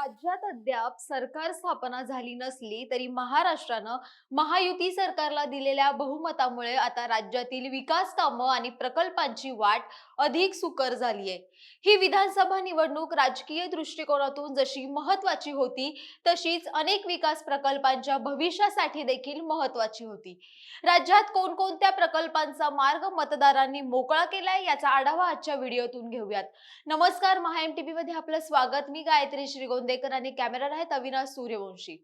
राज्यात अद्याप सरकार स्थापना झाली नसली तरी महाराष्ट्रानं महायुती सरकारला दिलेल्या बहुमतामुळे आता राज्यातील विकास कामं आणि प्रकल्पांची वाट अधिक सुकर झाली आहे ही विधानसभा निवडणूक राजकीय दृष्टिकोनातून जशी महत्वाची होती तशीच अनेक विकास प्रकल्पांच्या भविष्यासाठी देखील महत्वाची होती. राज्यात कोणकोणत्या प्रकल्पांचा मार्ग मतदारांनी मोकळा केलाय याचा आढावा आजच्या व्हिडिओतून घेऊयात. नमस्कार महाएम टीव्ही मध्ये आपलं स्वागत. मी गायत्री श्रीगोंदेकर आणि कॅमेरा आहेत अविनाश सूर्यवंशी.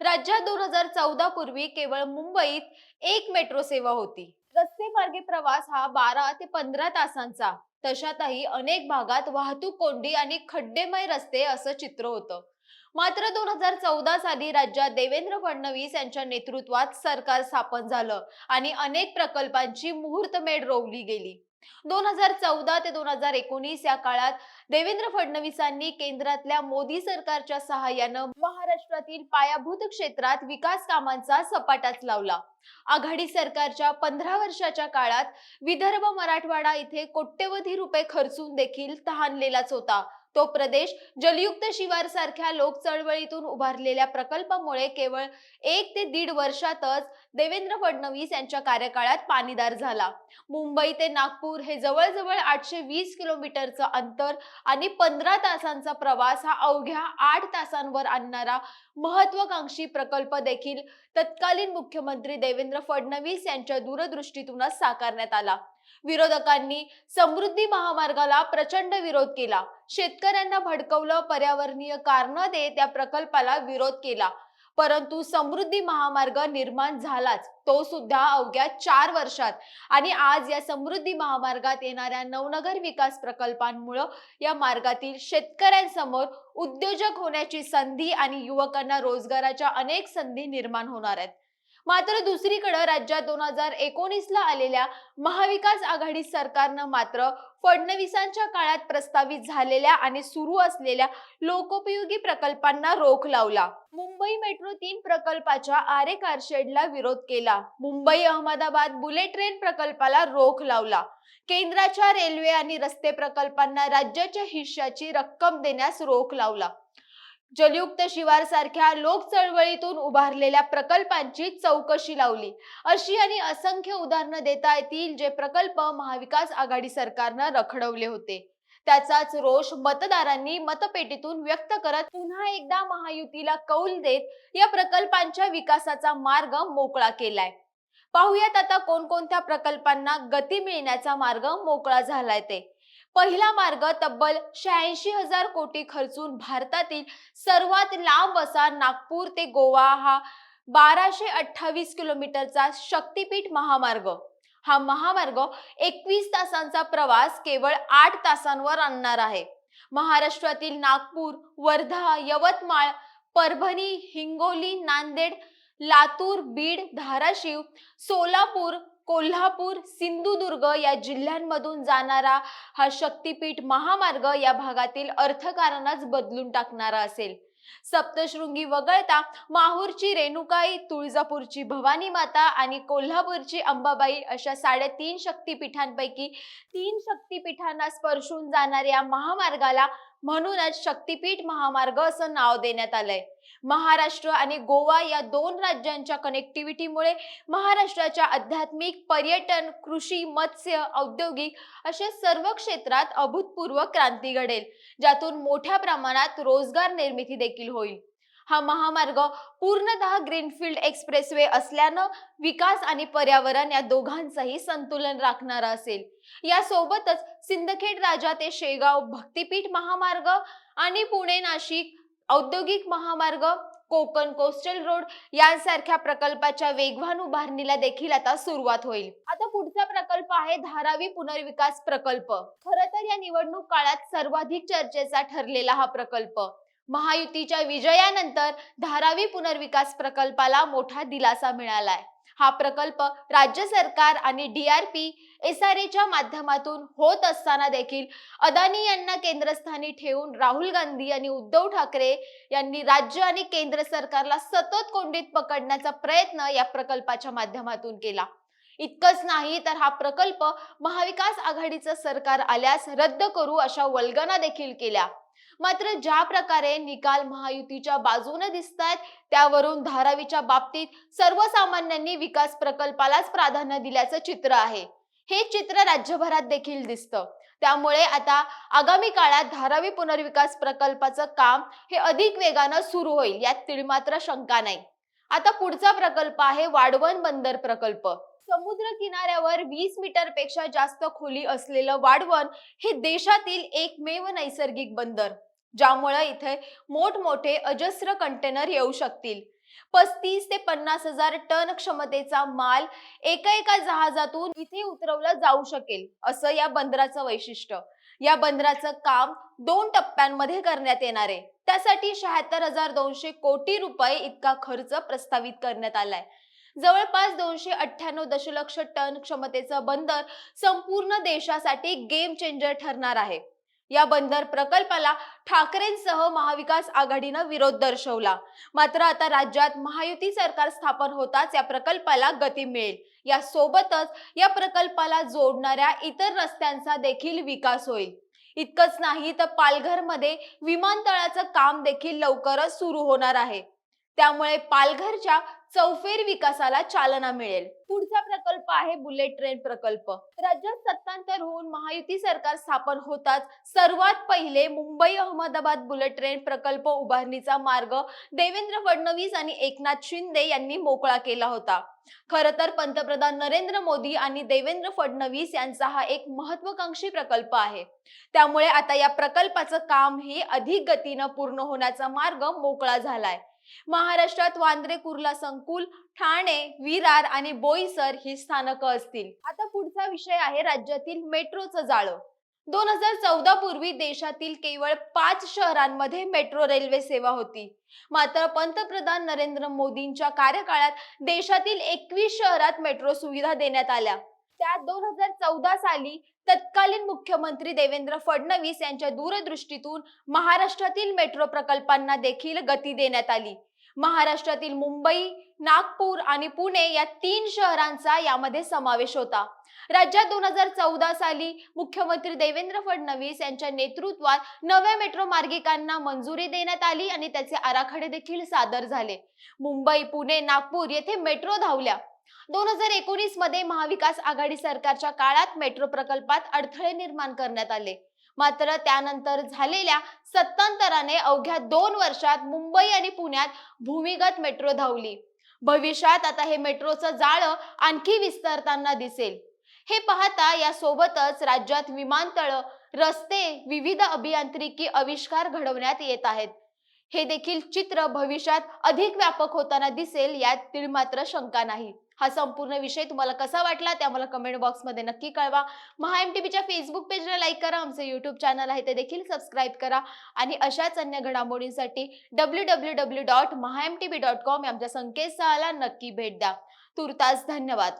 राज्यात दोन हजार चौदा पूर्वी केवळ मुंबईत एक मेट्रो सेवा होती. रस्ते मार्गे प्रवास हा बारा ते पंधरा तासांचा. तशातही अनेक भागात वाहतूक कोंडी आणि खड्डेमय रस्ते असं चित्र होतं. मात्र दोन हजार चौदा साली राज्यात देवेंद्र फडणवीस यांच्या नेतृत्वात सरकार स्थापन झालं आणि अनेक प्रकल्पांची मुहूर्तमेढ रोवली गेली. दोन हजार चौदा ते दोन हजार एकोणीस या काळात देवेंद्र फडणवीसांनी केंद्रातल्या मोदी सरकारच्या सहाय्यानं महाराष्ट्रातील पायाभूत क्षेत्रात विकास कामांचा सपाटाच लावला. आघाडी सरकारच्या पंधरा वर्षाच्या काळात विदर्भ मराठवाडा इथे कोट्यवधी रुपये खर्चून देखील तहानलेलाच होता. तो प्रदेश जलयुक्त शिवार सारख्या लोक चळवळीतून उभारलेल्या प्रकल्पामुळे केवळ एक ते दीड वर्षातच देवेंद्र फडणवीस यांच्या कार्यकाळात पाणीदार झाला. मुंबई ते नागपूर हे जवळजवळ आठशे वीस किलोमीटरचं अंतर आणि पंधरा तासांचा प्रवास हा अवघ्या आठ तासांवर आणणारा महत्वाकांक्षी प्रकल्प देखील तत्कालीन मुख्यमंत्री देवेंद्र फडणवीस यांच्या दूरदृष्टीतूनच साकारण्यात आला. विरोधकांनी समृद्धी महामार्गाला प्रचंड विरोध केला. शेतकऱ्यांना भडकवलं पर्यावरणीय कारण देत त्या प्रकल्पाला विरोध केला. परंतु समृद्धी महामार्ग निर्माण झालाच. तो सुद्धा अवघ्या चार वर्षात. आणि आज या समृद्धी महामार्गात येणाऱ्या नवनगर विकास प्रकल्पांमुळं या मार्गातील शेतकऱ्यांसमोर उद्योजक होण्याची संधी आणि युवकांना रोजगाराच्या अनेक संधी निर्माण होणार आहेत. मात्र दुसरीकडे राज्यात दोन हजार एकोणीसला आलेल्या महाविकास आघाडी सरकारनं मात्र फडणवीसांच्या काळात प्रस्तावित झालेल्या आणि सुरू असलेल्या लोकोपयोगी प्रकल्पांना रोख लावला. मुंबई मेट्रो तीन प्रकल्पाच्या आरे कारशेडला विरोध केला. मुंबई अहमदाबाद बुलेट ट्रेन प्रकल्पाला रोख लावला. केंद्राच्या रेल्वे आणि रस्ते प्रकल्पांना राज्याच्या हिश्श्याची रक्कम देण्यास रोख लावला. जलयुक्त शिवार सारख्या लोक चळवळीतून उभारलेल्या प्रकल्पांची चौकशी लावली. अशी आणि असंख्य उदाहरणं देता येतील जे प्रकल्प महाविकास आघाडी सरकारनं रखडवले होते. त्याचाच रोष मतदारांनी मतपेटीतून व्यक्त करत पुन्हा एकदा महायुतीला कौल देत या प्रकल्पांच्या विकासाचा मार्ग मोकळा केलाय. पाहुयात आता कोणकोणत्या प्रकल्पांना गती मिळण्याचा मार्ग मोकळा झालाय ते. पहिला मार्ग तब्बल शहाऐंशी हजार कोटी खर्चून भारतातील सर्वात लांब असा नागपूर ते गोवा हा बाराशे अठ्ठावीस किलोमीटरचा शक्तीपीठ महामार्ग. हा महामार्ग एकवीस तासांचा प्रवास केवळ आठ तासांवर आणणार आहे. महाराष्ट्रातील नागपूर वर्धा यवतमाळ परभणी हिंगोली नांदेड लातूर बीड धाराशिव सोलापूर कोल्हापूर सिंधुदुर्ग या जिल्ह्यांमधून जाणारा हा शक्तीपीठ महामार्ग या भागातील अर्थकारणच बदलून टाकणारा असेल. सप्तशृंगी वगळता माहूरची रेणुकाई तुळजापूरची भवानी माता आणि कोल्हापूरची अंबाबाई अशा साडेतीन शक्तीपीठांपैकी तीन शक्तीपीठांना स्पर्शून जाणाऱ्या महामार्गाला म्हणूनच शक्तीपीठ महामार्ग असं नाव देण्यात आलंय. महाराष्ट्र आणि गोवा या दोन राज्यांच्या कनेक्टिव्हिटीमुळे महाराष्ट्राच्या आध्यात्मिक पर्यटन कृषी मत्स्य औद्योगिक अशा सर्व क्षेत्रात अभूतपूर्व क्रांती घडेल. ज्यातून मोठ्या प्रमाणात रोजगार निर्मिती देखील होईल. हा महामार्ग पूर्णतः ग्रीनफील्ड एक्सप्रेसवे असल्यानं विकास आणि पर्यावरण या दोघांचंही संतुलन राखणारा असेल. यासोबतच सिंदखेड राजा ते शेगाव भक्तिपीठ महामार्ग आणि पुणे नाशिक औद्योगिक महामार्ग कोकण कोस्टल रोड यांसारख्या प्रकल्पाच्या वेगवान उभारणीला देखील आता सुरुवात होईल. आता पुढचा प्रकल्प आहे धारावी पुनर्विकास प्रकल्प. खर तर या निवडणूक काळात सर्वाधिक चर्चेचा ठरलेला हा प्रकल्प. महायुतीच्या विजयानंतर धारावी पुनर्विकास प्रकल्पाला मोठा दिलासा मिळालाय. हा प्रकल्प राज्य सरकार आणि डीआरपी एस आर एच्या माध्यमातून होत असताना देखील अदानी यांना केंद्रस्थानी ठेवून राहुल गांधी आणि उद्धव ठाकरे यांनी राज्य आणि केंद्र सरकारला सतत कोंडीत पकडण्याचा प्रयत्न या प्रकल्पाच्या माध्यमातून केला. इतकंच नाही तर हा प्रकल्प महाविकास आघाडीचं सरकार आल्यास रद्द करू अशा वल्गना देखील केल्या. मात्र ज्या प्रकारे निकाल महायुतीच्या बाजूने दिसत आहेत त्यावरून धारावीच्या बाबतीत सर्वसामान्यांनी विकास प्रकल्पालाच प्राधान्य दिल्याचं चित्र आहे. हे चित्र राज्यभरात देखील दिसतं. त्यामुळे आता आगामी काळात धारावी पुनर्विकास प्रकल्पाचं काम हे अधिक वेगानं सुरू होईल यात तिळमात्र शंका नाही. आता पुढचा प्रकल्प आहे वाढवण बंदर प्रकल्प. समुद्र किनाऱ्यावर वीस मीटरपेक्षा जास्त खोली असलेलं वाढवण हे देशातील एकमेव नैसर्गिक बंदर ज्यामुळे इथे मोठमोठे अजस्र कंटेनर येऊ शकतील. पस्तीस ते पन्नास हजार टन क्षमतेचा माल एका एका जहाजातून इथे उतरवला जाऊ शकेल असं या बंदराचं वैशिष्ट्य. या बंदराचं काम दोन टप्प्यांमध्ये करण्यात येणार आहे. त्यासाठी शहात्तर हजार दोनशे कोटी रुपये इतका खर्च प्रस्तावित करण्यात आलाय. जवळपास दोनशे अठ्ठ्याण्णव दशलक्ष टन क्षमतेचं बंदर संपूर्ण देशासाठी गेम चेंजर ठरणार आहे. या बंदर प्रकल्पाला ठाकरेंसह महाविकास आघाडीनं विरोध दर्शवला. मात्र आता राज्यात महायुती सरकार स्थापन होताच या प्रकल्पाला गती मिळेल. या सोबतच या प्रकल्पाला जोडणाऱ्या इतर रस्त्यांचा देखील विकास होईल. इतकंच नाही तर पालघरमध्ये विमानतळाचं काम देखील लवकरच सुरू होणार आहे. त्यामुळे पालघरच्या चौफेर विकासाला चालना मिळेल. पुढचा प्रकल्प आहे बुलेट ट्रेन प्रकल्प. राज्यात सत्तांतर होऊन महायुती सरकार स्थापन होताच सर्वात पहिले मुंबई अहमदाबाद बुलेट ट्रेन प्रकल्प उभारणीचा मार्ग देवेंद्र फडणवीस आणि एकनाथ शिंदे यांनी मोकळा केला होता. खर तर पंतप्रधान नरेंद्र मोदी आणि देवेंद्र फडणवीस यांचा हा एक महत्वाकांक्षी प्रकल्प आहे. त्यामुळे आता या प्रकल्पाचं काम हे अधिक गतीनं पूर्ण होण्याचा मार्ग मोकळा झालाय. महाराष्ट्रात वांद्रे कुर्ला संकुल ठाणे विरार आणि बोईसर ही स्थानकं असतील. आता पुढचा विषय आहे राज्यातील मेट्रोचं जाळं. दोन हजार चौदा पूर्वी देशातील केवळ पाच शहरांमध्ये मेट्रो रेल्वे सेवा होती. मात्र पंतप्रधान नरेंद्र मोदींच्या कार्यकाळात देशातील एकवीस शहरात मेट्रो सुविधा देण्यात आल्या. त्या दोन हजार चौदा साली तत्कालीन मुख्यमंत्री देवेंद्र फडणवीस यांच्या दूरदृष्टीतून महाराष्ट्रातील मेट्रो प्रकल्पांना देखील गती देण्यात आली. महाराष्ट्रातील मुंबई नागपूर आणि पुणे या तीन शहरांचा यामध्ये समावेश होता. राज्यात दोन हजार चौदा साली मुख्यमंत्री देवेंद्र फडणवीस यांच्या नेतृत्वात नव्या मेट्रो मार्गिकांना मंजुरी देण्यात आली आणि त्याचे आराखडे देखील सादर झाले. मुंबई पुणे नागपूर येथे मेट्रो धावल्या. दोन हजार एकोणीसमध्ये महाविकास आघाडी सरकारच्या काळात मेट्रो प्रकल्पात अडथळे निर्माण करण्यात आले. मात्र त्यानंतर झालेल्या सत्तांतराने अवघ्या दोन वर्षात मुंबई आणि पुण्यात भूमिगत मेट्रो धावली. भविष्यात आता हे मेट्रोचं जाळं आणखी विस्तारताना दिसेल. हे पाहता या सोबतच राज्यात विमानतळ रस्ते विविध अभियांत्रिकी आविष्कार घडवण्यात येत आहेत. हे देखील चित्र भविष्यात अधिक व्यापक होताना दिसेल यात तीळ मात्र शंका नाही. हा संपूर्ण विषय तुम्हाला कसा वाटला ते आम्हाला कमेंट बॉक्समध्ये नक्की कळवा. महा एम टी बीच्या फेसबुक पेजला लाईक करा आमचं युट्यूब चॅनल आहे ते देखील सबस्क्राईब करा. आणि अशाच अन्य घडामोडींसाठी W W W dot Maha M T B dot com आमच्या संकेतस्थळाला नक्की भेट द्या. तुर्तास धन्यवाद.